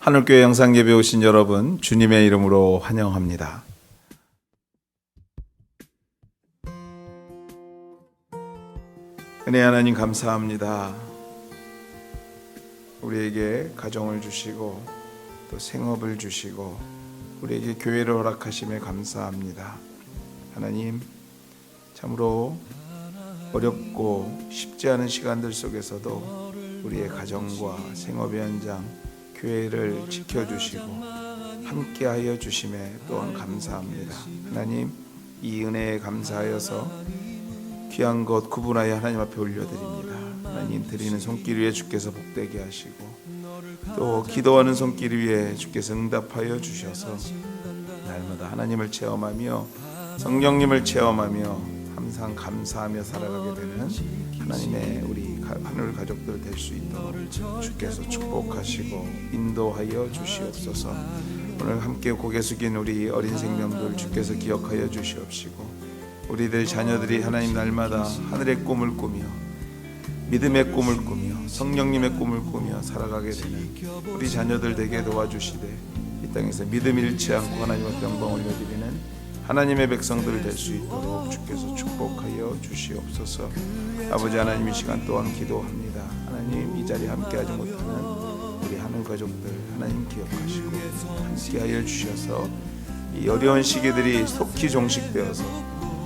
하늘교회 영상 예배 오신 여러분 주님의 이름으로 환영합니다. 은혜 하나님 감사합니다. 우리에게 가정을 주시고 또 생업을 주시고 우리에게 교회를 허락하심에 감사합니다. 하나님 참으로 어렵고 쉽지 않은 시간들 속에서도 우리의 가정과 생업의 현장 교회를 지켜주시고 함께하여 주심에 또한 감사합니다. 하나님 이 은혜에 감사하여서 귀한 것 구분하여 하나님 앞에 올려드립니다. 하나님 드리는 손길 위에 주께서 복되게 하시고 또 기도하는 손길 위에 주께서 응답하여 주셔서 날마다 하나님을 체험하며 성령님을 체험하며 항상 감사하며 살아가게 되는 하나님의 우리 가- 하늘 가족들 될 수 있도록 주께서 축복하시고 인도하여 주시옵소서. 오늘 함께 고개 숙인 우리 어린 생명들 주께서 기억하여 주시옵시고 우리들 자녀들이 하나님 날마다 하늘의 꿈을 꾸며 믿음의 꿈을 꾸며 성령님의 꿈을 꾸며 살아가게 되는 우리 자녀들 되게 도와주시되 이 땅에서 믿음 잃지 않고 하나님 앞에 영광 올려드리는 하나님의 백성들 될 수 있도록 주께서 축복하여 주시옵소서. 아버지 하나님 이 시간 또한 기도합니다. 하나님 이 자리에 함께하지 못하는 우리 하늘 가족들 하나님 기억하시고 함께하여 주셔서 이 어려운 시기들이 속히 종식되어서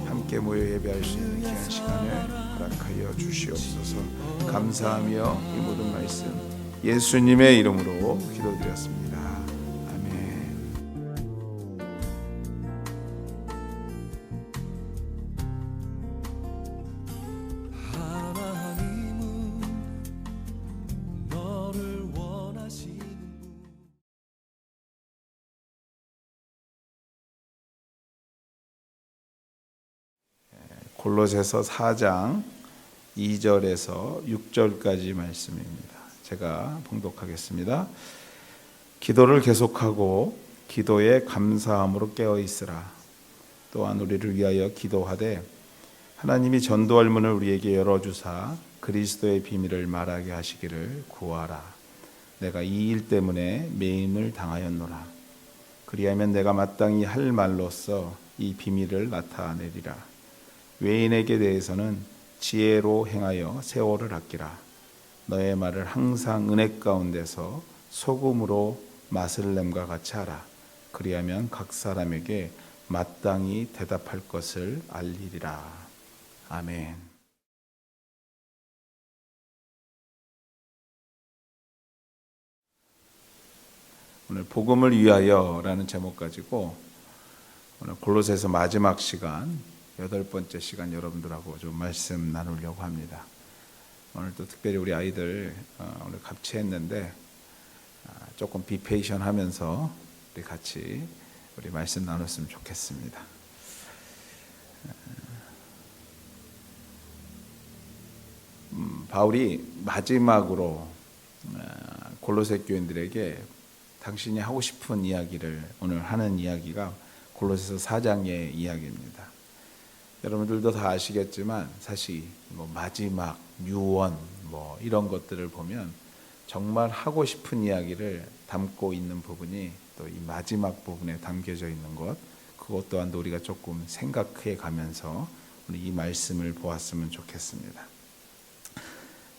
함께 모여 예배할 수 있는 귀한 시간을 허락하여 주시옵소서. 감사하며 이 모든 말씀 예수님의 이름으로 기도드렸습니다. 골로새서 4장 2절에서 6절까지 말씀입니다. 제가 봉독하겠습니다. 기도를 계속하고 기도에 감사함으로 깨어 있으라. 또한 우리를 위하여 기도하되 하나님이 전도할 문을 우리에게 열어 주사 그리스도의 비밀을 말하게 하시기를 구하라. 내가 이 일 때문에 매임을 당하였노라. 그리하면 내가 마땅히 할 말로써 이 비밀을 나타내리라. 외인에게 대해서는 지혜로 행하여 세월을 아끼라. 너의 말을 항상 은혜 가운데서 소금으로 맛을 냄과 같이 하라. 그리하면 각 사람에게 마땅히 대답할 것을 알리리라. 아멘. 오늘 복음을 위하여라는 제목 가지고 오늘 골로새서 마지막 시간 여덟 번째 시간 여러분들하고 좀 말씀 나누려고 합니다. 오늘 또 특별히 우리 아이들 어, 오늘 갑치했는데 아, 조금 비페이션 하면서 우리 같이 우리 말씀 나눴으면 좋겠습니다. 음, 바울이 마지막으로 아, 골로새 교인들에게 당신이 하고 싶은 이야기를 오늘 하는 이야기가 골로새서 4장의 이야기입니다. 여러분들도 다 아시겠지만 사실 뭐 마지막 유언 뭐 이런 것들을 보면 정말 하고 싶은 이야기를 담고 있는 부분이 또 이 마지막 부분에 담겨져 있는 것 그것 또한 우리가 조금 생각해 가면서 이 말씀을 보았으면 좋겠습니다.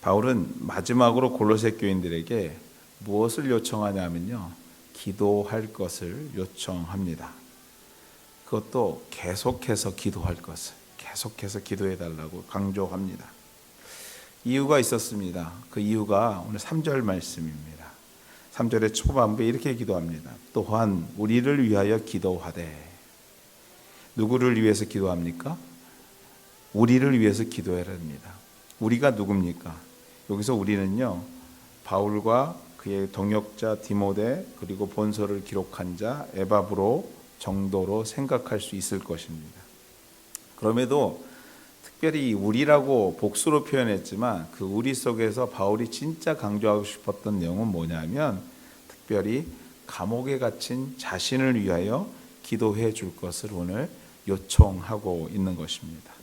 바울은 마지막으로 골로새 교인들에게 무엇을 요청하냐면요. 기도할 것을 요청합니다. 그것도 계속해서 기도할 것을 계속해서 기도해 달라고 강조합니다. 이유가 있었습니다. 그 이유가 오늘 3절 말씀입니다. 3절의 초반부에 이렇게 기도합니다. 또한 우리를 위하여 기도하되 누구를 위해서 기도합니까? 우리를 위해서 기도해야 합니다. 우리가 누굽니까? 여기서 우리는요. 바울과 그의 동역자 디모데 그리고 본서를 기록한 자 에바브로 정도로 생각할 수 있을 것입니다. 그럼에도 특별히 우리라고 복수로 표현했지만 그 우리 속에서 바울이 진짜 강조하고 싶었던 내용은 뭐냐면 특별히 감옥에 갇힌 자신을 위하여 기도해 줄 것을 오늘 요청하고 있는 것입니다.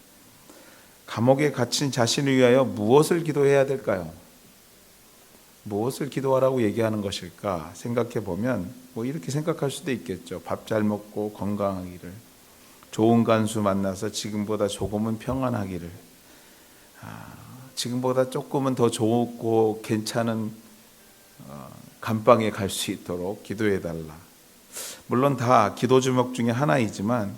감옥에 갇힌 자신을 위하여 무엇을 기도해야 될까요? 무엇을 기도하라고 얘기하는 것일까 생각해 보면 뭐 이렇게 생각할 수도 있겠죠. 밥 잘 먹고 건강하기를, 좋은 간수 만나서 지금보다 조금은 평안하기를, 아, 지금보다 조금은 더 좋고 괜찮은 어, 감방에 갈 수 있도록 기도해 달라. 물론 다 기도 주목 중에 하나이지만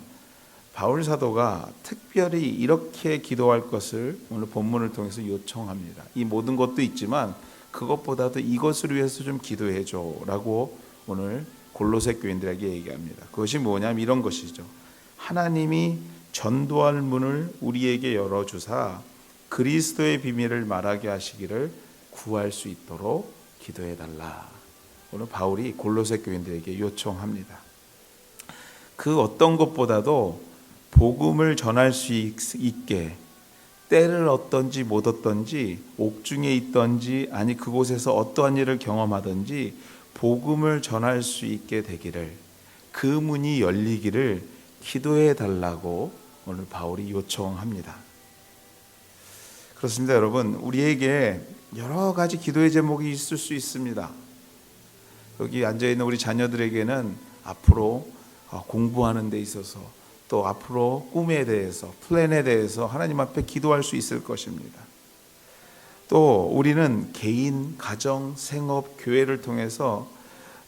바울 사도가 특별히 이렇게 기도할 것을 오늘 본문을 통해서 요청합니다. 이 모든 것도 있지만 그것보다도 이것을 위해서 좀 기도해 줘라고 오늘 골로새 교인들에게 얘기합니다. 그것이 뭐냐면 이런 것이죠. 하나님이 전도할 문을 우리에게 열어 주사 그리스도의 비밀을 말하게 하시기를 구할 수 있도록 기도해 달라. 오늘 바울이 골로새 교인들에게 요청합니다. 그 어떤 것보다도 복음을 전할 수 있- 있게 때를 얻던지 못 얻던지 옥중에 있던지 아니 그곳에서 어떠한 일을 경험하든지 복음을 전할 수 있게 되기를 그 문이 열리기를 기도해 달라고 오늘 바울이 요청합니다. 그렇습니다, 여러분. 우리에게 여러 가지 기도의 제목이 있을 수 있습니다. 여기 앉아 있는 우리 자녀들에게는 앞으로 어, 공부하는 데 있어서 또 앞으로 꿈에 대해서 플랜에 대해서 하나님 앞에 기도할 수 있을 것입니다. 또 우리는 개인, 가정, 생업, 교회를 통해서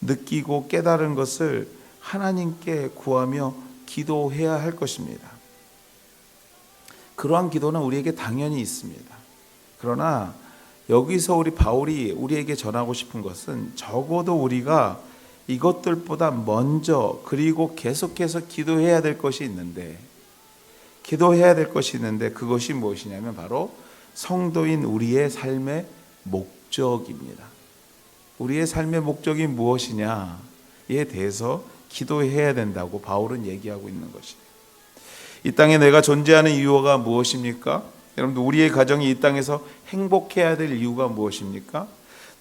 느끼고 깨달은 것을 하나님께 구하며 기도해야 할 것입니다. 그러한 기도는 우리에게 당연히 있습니다. 그러나 여기서 우리 바울이 우리에게 전하고 싶은 것은 적어도 우리가 이것들보다 먼저 그리고 계속해서 기도해야 될 것이 있는데 기도해야 될 것이 있는데 그것이 무엇이냐면 바로 성도인 우리의 삶의 목적입니다. 우리의 삶의 목적이 무엇이냐에 대해서 기도해야 된다고 바울은 얘기하고 있는 것이에요. 이 땅에 내가 존재하는 이유가 무엇입니까? 여러분들 우리의 가정이 이 땅에서 행복해야 될 이유가 무엇입니까?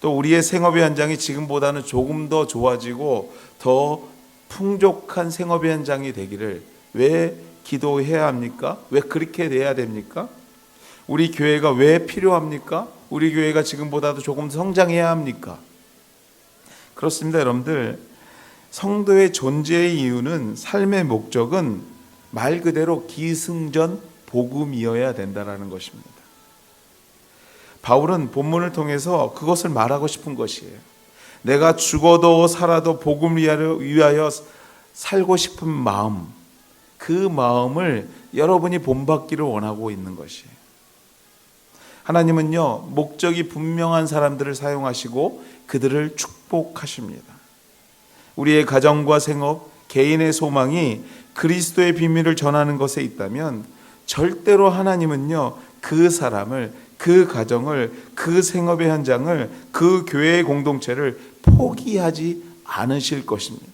또 우리의 생업의 현장이 지금보다는 조금 더 좋아지고 더 풍족한 생업의 현장이 되기를 왜 기도해야 합니까? 왜 그렇게 돼야 됩니까? 우리 교회가 왜 필요합니까? 우리 교회가 지금보다도 조금 성장해야 합니까? 그렇습니다, 여러분들. 성도의 존재의 이유는 삶의 목적은 말 그대로 기승전 복음이어야 된다라는 것입니다. 바울은 본문을 통해서 그것을 말하고 싶은 것이에요. 내가 죽어도 살아도 복음을 위하여, 살고 싶은 마음, 그 마음을 여러분이 본받기를 원하고 있는 것이에요. 하나님은요, 목적이 분명한 사람들을 사용하시고 그들을 축복하십니다. 우리의 가정과 생업, 개인의 소망이 그리스도의 비밀을 전하는 것에 있다면 절대로 하나님은요, 그 사람을, 그 가정을, 그 생업의 현장을, 그 교회의 공동체를 포기하지 않으실 것입니다.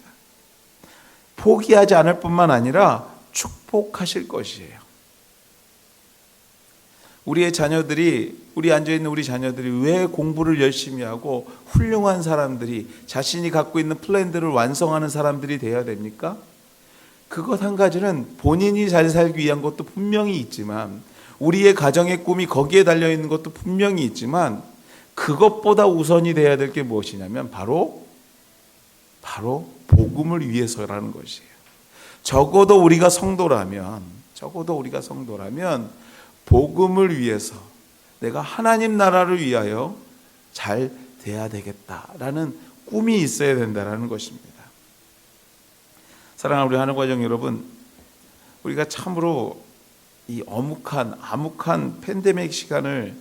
포기하지 않을 뿐만 아니라 축복하실 것이에요. 우리의 자녀들이 우리 앉아 있는 우리 자녀들이 왜 공부를 열심히 하고 훌륭한 사람들이 자신이 갖고 있는 플랜들을 완성하는 사람들이 돼야 됩니까? 그것 한 가지는 본인이 잘 살기 위한 것도 분명히 있지만 우리의 가정의 꿈이 거기에 달려 있는 것도 분명히 있지만 그것보다 우선이 돼야 될 게 무엇이냐면 바로 바로 복음을 위해서라는 것이에요. 적어도 우리가 성도라면 적어도 우리가 성도라면 복음을 위해서 내가 하나님 나라를 위하여 잘 돼야 되겠다라는 꿈이 있어야 된다라는 것입니다. 사랑하는 우리 하늘 과정 여러분, 우리가 참으로 이 어묵한 암묵한 팬데믹 시간을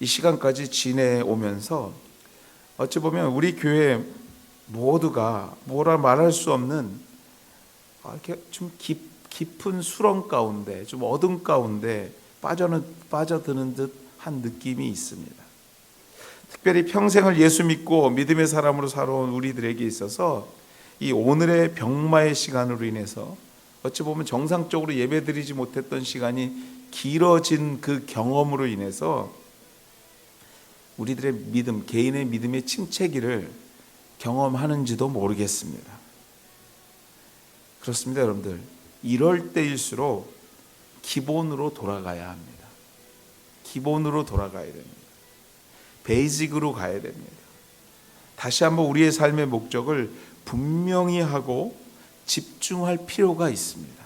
이 시간까지 지내오면서 어찌 보면 우리 교회 모두가 뭐라 말할 수 없는 아, 이렇게 좀 깊, 깊은 수렁 가운데 좀 어둠 가운데 빠져는 빠져드는 듯한 느낌이 있습니다. 특별히 평생을 예수 믿고 믿음의 사람으로 살아온 우리들에게 있어서 이 오늘의 병마의 시간으로 인해서 어찌 보면 정상적으로 예배드리지 못했던 시간이 길어진 그 경험으로 인해서 우리들의 믿음, 개인의 믿음의 침체기를 경험하는지도 모르겠습니다. 그렇습니다, 여러분들. 이럴 때일수록 기본으로 돌아가야 합니다. 기본으로 돌아가야 됩니다. 베이직으로 가야 됩니다. 다시 한번 우리의 삶의 목적을 분명히 하고 집중할 필요가 있습니다.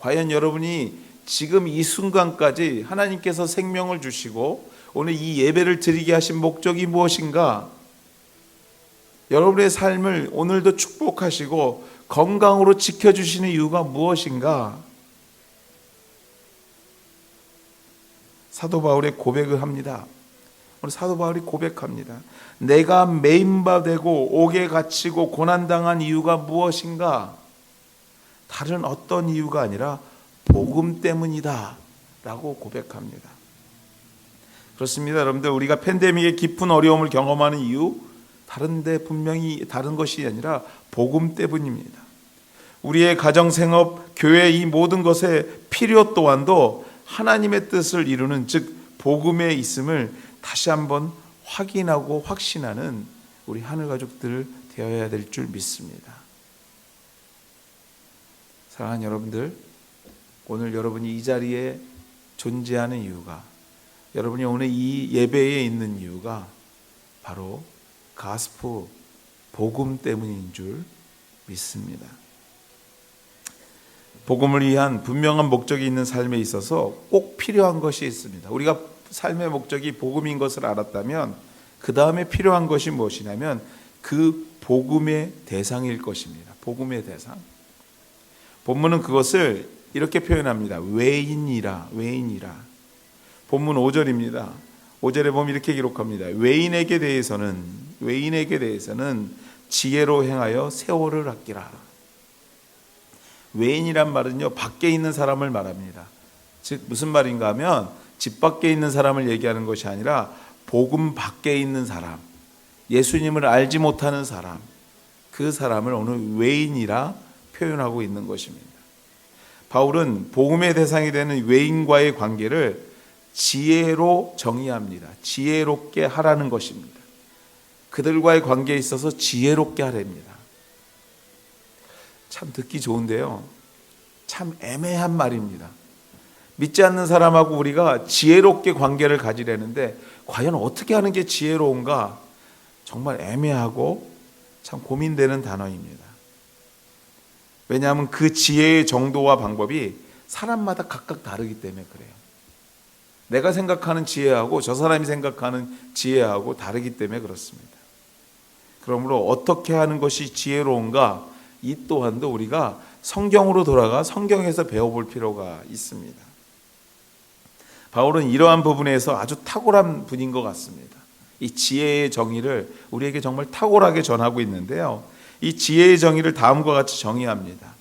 과연 여러분이 지금 이 순간까지 하나님께서 생명을 주시고 오늘 이 예배를 드리게 하신 목적이 무엇인가? 여러분의 삶을 오늘도 축복하시고 건강으로 지켜주시는 이유가 무엇인가? 사도 바울의 고백을 합니다. 오늘 사도 바울이 고백합니다. 내가 메인바 되고 옥에 갇히고 고난당한 이유가 무엇인가? 다른 어떤 이유가 아니라 복음 때문이다. 라고 고백합니다. 그렇습니다. 여러분들, 우리가 팬데믹의 깊은 어려움을 경험하는 이유, 다른데 분명히 다른 것이 아니라 복음 때문입니다. 우리의 가정 생업, 교회 이 모든 것의 필요 또한도 하나님의 뜻을 이루는 즉 복음에 있음을 다시 한번 확인하고 확신하는 우리 하늘 가족들 되어야 될 줄 믿습니다. 사랑하는 여러분들, 오늘 여러분이 이 자리에 존재하는 이유가 여러분이 오늘 이 예배에 있는 이유가 바로 가스포 복음 때문인 줄 믿습니다. 복음을 위한 분명한 목적이 있는 삶에 있어서 꼭 필요한 것이 있습니다. 우리가 삶의 목적이 복음인 것을 알았다면 그 다음에 필요한 것이 무엇이냐면 그 복음의 대상일 것입니다. 복음의 대상. 본문은 그것을 이렇게 표현합니다. 외인이라, 외인이라. 본문 5절입니다. 5절에 보면 이렇게 기록합니다. 외인에게 대해서는 외인에게 대해서는 지혜로 행하여 세월을 아끼라. 외인이란 말은요 밖에 있는 사람을 말합니다. 즉 무슨 말인가 하면 집 밖에 있는 사람을 얘기하는 것이 아니라 복음 밖에 있는 사람, 예수님을 알지 못하는 사람, 그 사람을 오늘 외인이라 표현하고 있는 것입니다. 바울은 복음의 대상이 되는 외인과의 관계를 지혜로 정의합니다. 지혜롭게 하라는 것입니다. 그들과의 관계에 있어서 지혜롭게 하랍니다. 참 듣기 좋은데요. 참 애매한 말입니다. 믿지 않는 사람하고 우리가 지혜롭게 관계를 가지려는데 과연 어떻게 하는 게 지혜로운가? 정말 애매하고 참 고민되는 단어입니다. 왜냐하면 그 지혜의 정도와 방법이 사람마다 각각 다르기 때문에 그래요. 내가 생각하는 지혜하고 저 사람이 생각하는 지혜하고 다르기 때문에 그렇습니다. 그러므로 어떻게 하는 것이 지혜로운가? 이 또한도 우리가 성경으로 돌아가 성경에서 배워볼 필요가 있습니다. 바울은 이러한 부분에서 아주 탁월한 분인 것 같습니다. 이 지혜의 정의를 우리에게 정말 탁월하게 전하고 있는데요. 이 지혜의 정의를 다음과 같이 정의합니다.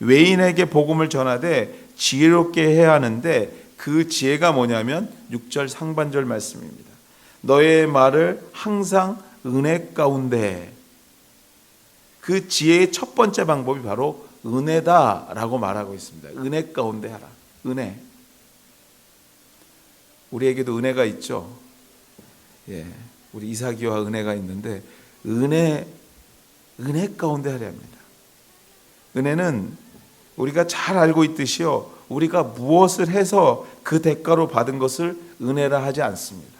외인에게 복음을 전하되 지혜롭게 해야 하는데 그 지혜가 뭐냐면 6절 상반절 말씀입니다. 너의 말을 항상 은혜 가운데 그 지혜의 첫 번째 방법이 바로 은혜다라고 말하고 있습니다. 은혜 가운데 하라. 은혜. 우리에게도 은혜가 있죠. 예. 우리 이삭이와 은혜가 있는데 은혜 은혜 가운데 하려 합니다. 은혜는 우리가 잘 알고 있듯이요. 우리가 무엇을 해서 그 대가로 받은 것을 은혜라 하지 않습니다.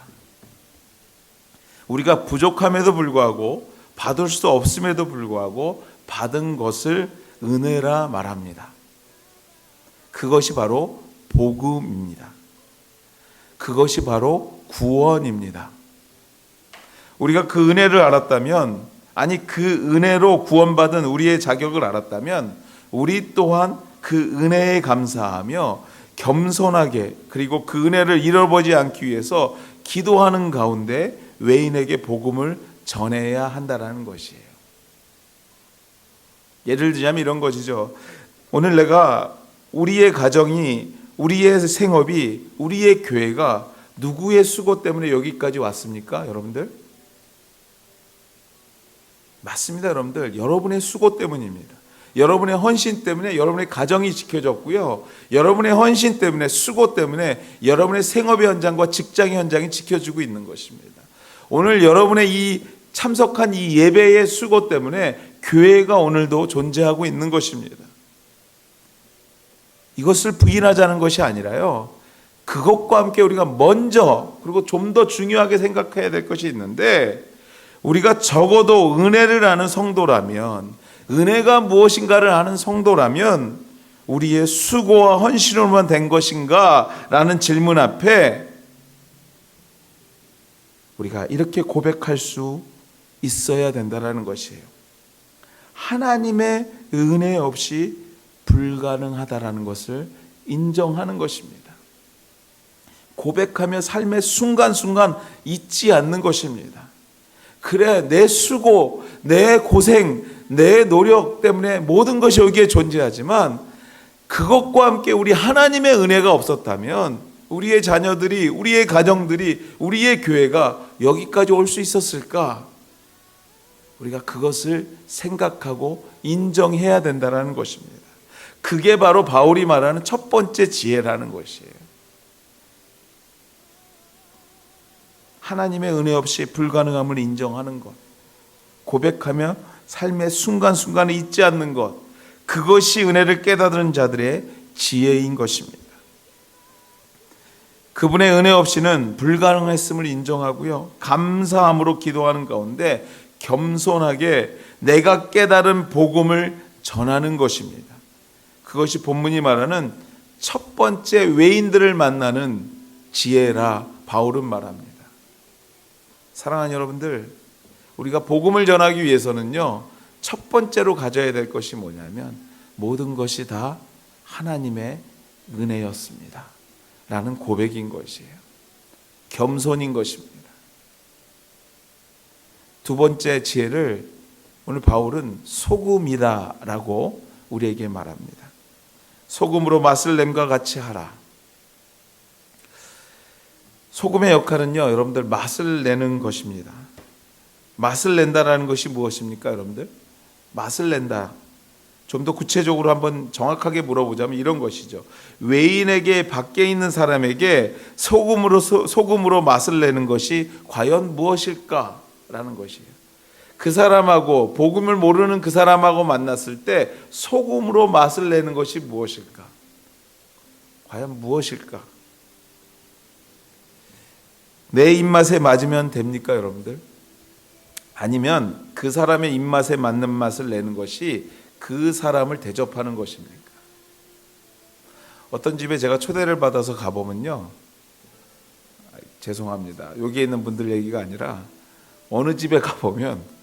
우리가 부족함에도 불구하고 받을 수 없음에도 불구하고 받은 것을 은혜라 말합니다. 그것이 바로 복음입니다. 그것이 바로 구원입니다. 우리가 그 은혜를 알았다면, 아니 그 은혜로 구원받은 우리의 자격을 알았다면, 우리 또한 그 은혜에 감사하며 겸손하게 그리고 그 은혜를 잃어버리지 않기 위해서 기도하는 가운데 외인에게 복음을 전해야 한다라는 것이에요. 예를 들자면 이런 것이죠. 오늘 내가 우리의 가정이 우리의 생업이 우리의 교회가 누구의 수고 때문에 여기까지 왔습니까? 여러분들? 맞습니다, 여러분들. 여러분의 수고 때문입니다. 여러분의 헌신 때문에 여러분의 가정이 지켜졌고요. 여러분의 헌신 때문에 수고 때문에 여러분의 생업의 현장과 직장의 현장이 지켜지고 있는 것입니다. 오늘 여러분의 이 참석한 이 예배의 수고 때문에 교회가 오늘도 존재하고 있는 것입니다. 이것을 부인하자는 것이 아니라요. 그것과 함께 우리가 먼저 그리고 좀 더 중요하게 생각해야 될 것이 있는데 우리가 적어도 은혜를 아는 성도라면 은혜가 무엇인가를 아는 성도라면 우리의 수고와 헌신으로만 된 것인가? 라는 질문 앞에 우리가 이렇게 고백할 수 있어야 된다라는 것이에요. 하나님의 은혜 없이 불가능하다라는 것을 인정하는 것입니다. 고백하며 삶의 순간순간 잊지 않는 것입니다. 그래, 내 수고, 내 고생, 내 노력 때문에 모든 것이 여기에 존재하지만 그것과 함께 우리 하나님의 은혜가 없었다면 우리의 자녀들이, 우리의 가정들이, 우리의 교회가 여기까지 올 수 있었을까? 우리가 그것을 생각하고 인정해야 된다는 것입니다. 그게 바로 바울이 말하는 첫 번째 지혜라는 것이에요. 하나님의 은혜 없이 불가능함을 인정하는 것, 고백하며 삶의 순간순간을 잊지 않는 것, 그것이 은혜를 깨닫는 자들의 지혜인 것입니다. 그분의 은혜 없이는 불가능했음을 인정하고요. 감사함으로 기도하는 가운데 겸손하게 내가 깨달은 복음을 전하는 것입니다. 그것이 본문이 말하는 첫 번째 외인들을 만나는 지혜라 바울은 말합니다. 사랑하는 여러분들, 우리가 복음을 전하기 위해서는요, 첫 번째로 가져야 될 것이 뭐냐면 모든 것이 다 하나님의 은혜였습니다. 라는 고백인 것이에요. 겸손인 것입니다. 두 번째 지혜를 오늘 바울은 소금이다라고 우리에게 말합니다. 소금으로 맛을 냄과 같이 하라. 소금의 역할은요, 여러분들 맛을 내는 것입니다. 맛을 낸다라는 것이 무엇입니까, 여러분들? 맛을 낸다. 좀 더 구체적으로 한번 정확하게 물어보자면 이런 것이죠. 외인에게 밖에 있는 사람에게 소금으로 소, 소금으로 맛을 내는 것이 과연 무엇일까라는 것이에요. 그 사람하고 복음을 모르는 그 사람하고 만났을 때 소금으로 맛을 내는 것이 무엇일까? 과연 무엇일까? 내 입맛에 맞으면 됩니까, 여러분들? 아니면 그 사람의 입맛에 맞는 맛을 내는 것이 그 사람을 대접하는 것입니까? 어떤 집에 제가 초대를 받아서 가보면요. 아, 죄송합니다. 여기에 있는 분들 얘기가 아니라 어느 집에 가보면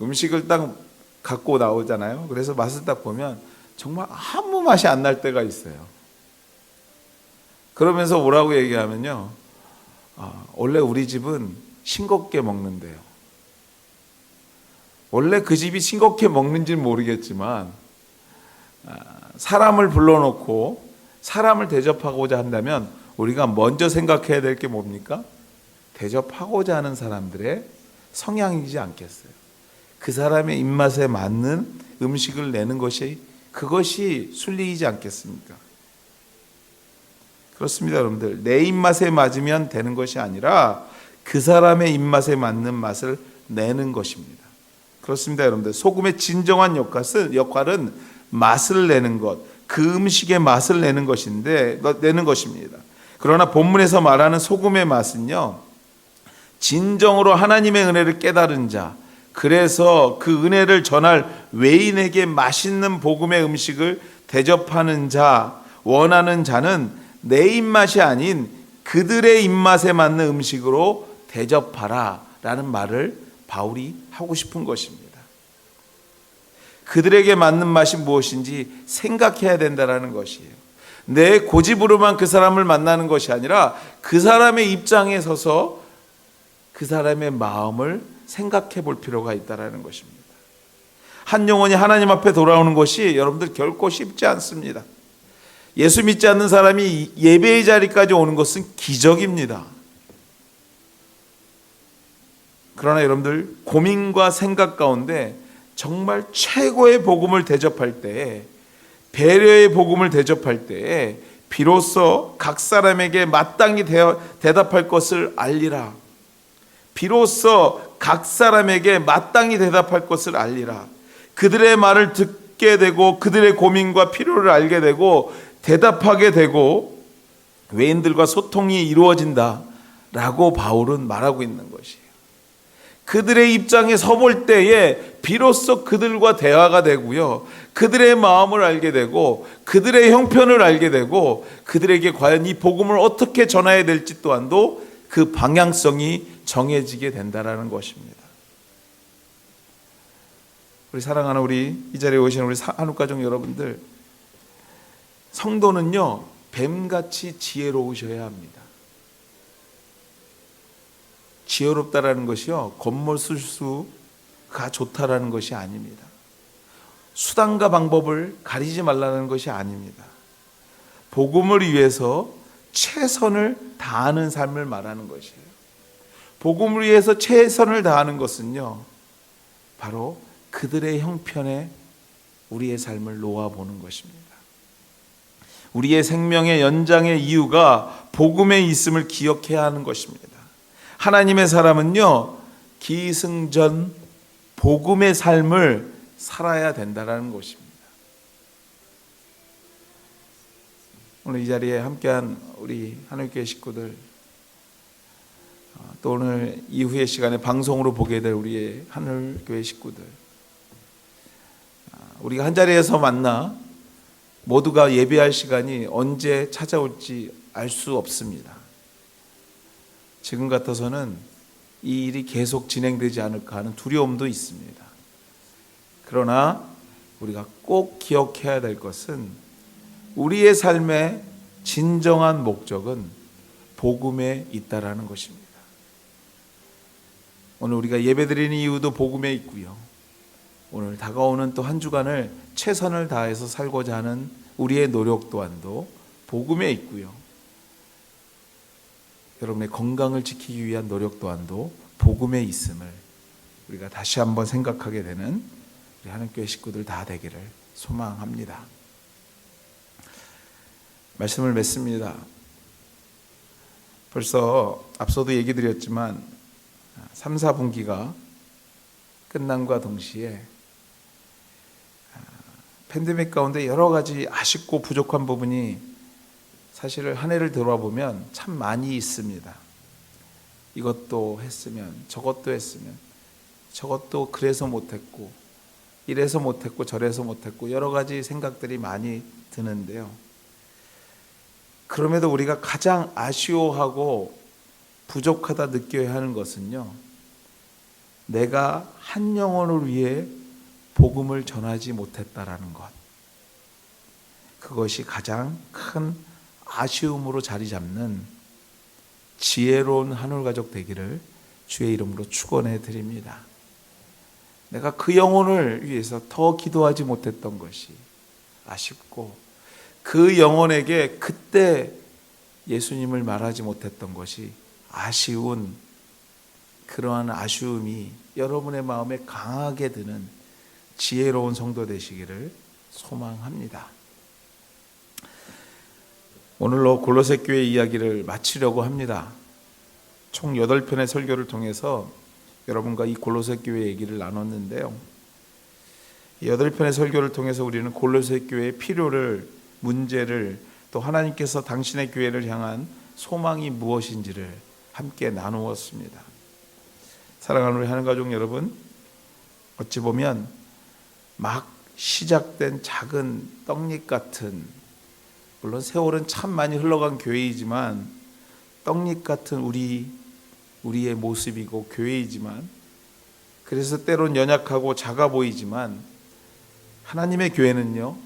음식을 딱 갖고 나오잖아요. 그래서 맛을 딱 보면 정말 아무 맛이 안 날 때가 있어요. 그러면서 뭐라고 얘기하면요. 아, 원래 우리 집은 싱겁게 먹는데요. 원래 그 집이 싱겁게 먹는지는 모르겠지만 아, 사람을 불러놓고 사람을 대접하고자 한다면 우리가 먼저 생각해야 될 게 뭡니까? 대접하고자 하는 사람들의 성향이지 않겠어요. 그 사람의 입맛에 맞는 음식을 내는 것이 그것이 순리이지 않겠습니까? 그렇습니다, 여러분들. 내 입맛에 맞으면 되는 것이 아니라 그 사람의 입맛에 맞는 맛을 내는 것입니다. 그렇습니다, 여러분들. 소금의 진정한 역할은, 맛을 내는 것, 그 음식의 맛을 내는 것인데, 내는 것입니다. 그러나 본문에서 말하는 소금의 맛은요, 진정으로 하나님의 은혜를 깨달은 자, 그래서 그 은혜를 전할 외인에게 맛있는 복음의 음식을 대접하는 자, 원하는 자는 내 입맛이 아닌 그들의 입맛에 맞는 음식으로 대접하라 라는 말을 바울이 하고 싶은 것입니다. 그들에게 맞는 맛이 무엇인지 생각해야 된다라는 것이에요. 내 고집으로만 그 사람을 만나는 것이 아니라 그 사람의 입장에 서서 그 사람의 마음을 생각해 볼 필요가 있다라는 것입니다. 한 영혼이 하나님 앞에 돌아오는 것이 여러분들 결코 쉽지 않습니다. 예수 믿지 않는 사람이 예배의 자리까지 오는 것은 기적입니다. 그러나 여러분들 고민과 생각 가운데 정말 최고의 복음을 대접할 때 배려의 복음을 대접할 때 비로소 각 사람에게 마땅히 대답할 것을 알리라. 비로소 각 사람에게 마땅히 대답할 것을 알리라. 그들의 말을 듣게 되고 그들의 고민과 필요를 알게 되고 대답하게 되고 외인들과 소통이 이루어진다 라고 바울은 말하고 있는 것이에요. 그들의 입장에 서볼 때에 비로소 그들과 대화가 되고요. 그들의 마음을 알게 되고 그들의 형편을 알게 되고 그들에게 과연 이 복음을 어떻게 전해야 될지 또한도 그 방향성이 정해지게 된다라는 것입니다. 우리 사랑하는 우리 이 자리에 오신 우리 사- 한국 가족 여러분들 성도는요 뱀같이 지혜로우셔야 합니다. 지혜롭다라는 것이요 겉멋술수가 좋다라는 것이 아닙니다. 수단과 방법을 가리지 말라는 것이 아닙니다. 복음을 위해서 최선을 다하는 삶을 말하는 것이에요. 복음을 위해서 최선을 다하는 것은요 바로 그들의 형편에 우리의 삶을 놓아보는 것입니다. 우리의 생명의 연장의 이유가 복음에 있음을 기억해야 하는 것입니다. 하나님의 사람은요, 기승전 복음의 삶을 살아야 된다는 것입니다. 오늘 이 자리에 함께한 우리 하늘교회 식구들, 어, 또 오늘 이후의 시간에 방송으로 보게 될 우리의 하늘교회 식구들, 아, 우리가 한 자리에서 만나 모두가 예배할 시간이 언제 찾아올지 알 수 없습니다. 지금 같아서는 이 일이 계속 진행되지 않을까 하는 두려움도 있습니다. 그러나 우리가 꼭 기억해야 될 것은 우리의 삶의 진정한 목적은 복음에 있다라는 것입니다. 오늘 우리가 예배드리는 이유도 복음에 있고요. 오늘 다가오는 또 한 주간을 최선을 다해서 살고자 하는 우리의 노력 또한도 복음에 있고요. 여러분의 건강을 지키기 위한 노력 또한도 복음에 있음을 우리가 다시 한번 생각하게 되는 우리 하나님교회 식구들 다 되기를 소망합니다. 말씀을 맺습니다. 벌써 앞서도 얘기 드렸지만 3, 4분기가 끝남과 동시에 팬데믹 가운데 여러 가지 아쉽고 부족한 부분이 사실 한 해를 돌아보면 참 많이 있습니다. 이것도 했으면 저것도 했으면 저것도 그래서 못했고 이래서 못했고 저래서 못했고 여러 가지 생각들이 많이 드는데요. 그럼에도 우리가 가장 아쉬워하고 부족하다 느껴야 하는 것은요. 내가 한 영혼을 위해 복음을 전하지 못했다라는 것. 그것이 가장 큰 아쉬움으로 자리 잡는 지혜로운 하늘 가족 되기를 주의 이름으로 축원해 드립니다. 내가 그 영혼을 위해서 더 기도하지 못했던 것이 아쉽고 그 영혼에게 그때 예수님을 말하지 못했던 것이 아쉬운 그러한 아쉬움이 여러분의 마음에 강하게 드는 지혜로운 성도 되시기를 소망합니다. 오늘로 골로새 교회 이야기를 마치려고 합니다. 총 8편의 설교를 통해서 여러분과 이 골로새 교회 얘기를 나눴는데요. 이 8편의 설교를 통해서 우리는 골로새 교회의 필요를 문제를 또 하나님께서 당신의 교회를 향한 소망이 무엇인지를 함께 나누었습니다. 사랑하는 우리 하는 가족 여러분, 어찌 보면 막 시작된 작은 떡잎 같은 물론 세월은 참 많이 흘러간 교회이지만 떡잎 같은 우리 우리의 모습이고 교회이지만 그래서 때론 연약하고 작아 보이지만 하나님의 교회는요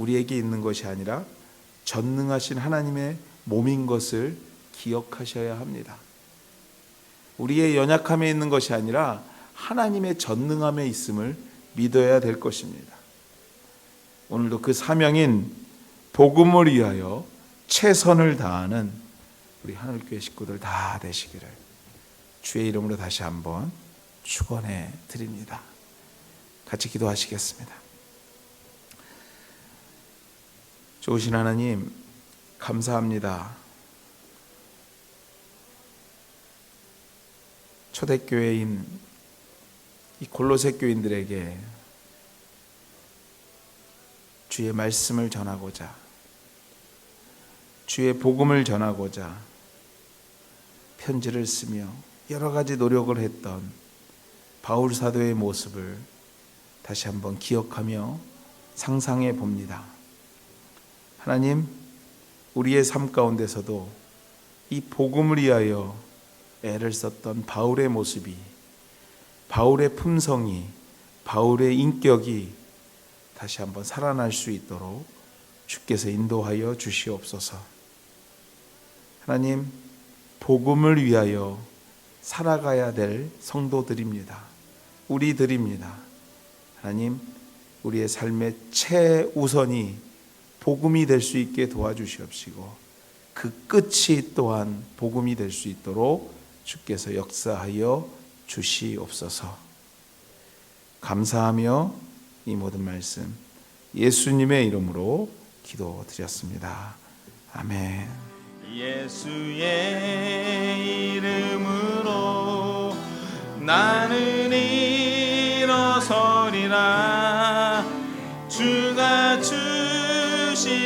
우리에게 있는 것이 아니라 전능하신 하나님의 몸인 것을 기억하셔야 합니다. 우리의 연약함에 있는 것이 아니라 하나님의 전능함에 있음을 믿어야 될 것입니다. 오늘도 그 사명인 복음을 위하여 최선을 다하는 우리 하늘교회 식구들 다 되시기를 주의 이름으로 다시 한번 축원해 드립니다. 같이 기도하시겠습니다. 좋으신 하나님 감사합니다. 초대교회인 이 골로새 교인들에게 주의 말씀을 전하고자 주의 복음을 전하고자 편지를 쓰며 여러 가지 노력을 했던 바울 사도의 모습을 다시 한번 기억하며 상상해 봅니다. 하나님, 우리의 삶 가운데서도 이 복음을 위하여 애를 썼던 바울의 모습이 바울의 품성이 바울의 인격이 다시 한번 살아날 수 있도록 주께서 인도하여 주시옵소서. 하나님, 복음을 위하여 살아가야 될 성도들입니다. 우리들입니다. 하나님, 우리의 삶의 최우선이 복음이 될 수 있게 도와주시옵시고 그 끝이 또한 복음이 될 수 있도록 주께서 역사하여 주시옵소서. 감사하며 이 모든 말씀 예수님의 이름으로 기도드렸습니다. 아멘. 예수의 이름으로 나는 일어서리라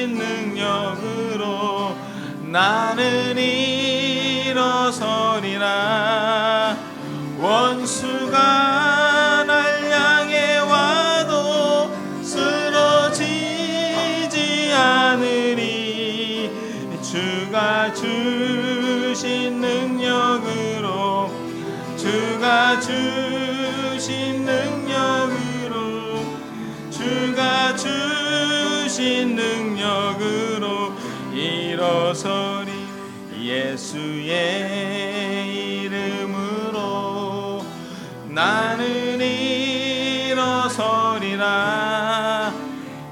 주신 능력으로 나는 일어서 일어서리 예수의 이름으로 나는 일어서리라.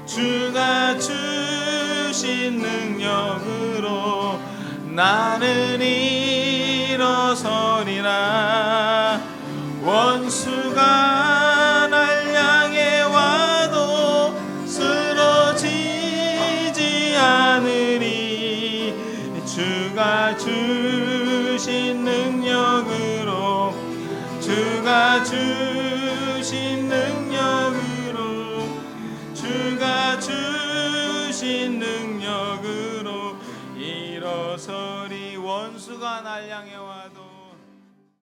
주가 주신 능력으로 나는 일 주신 능력으로 주가 주신 능력으로 일어서리 원수가 날 향해 와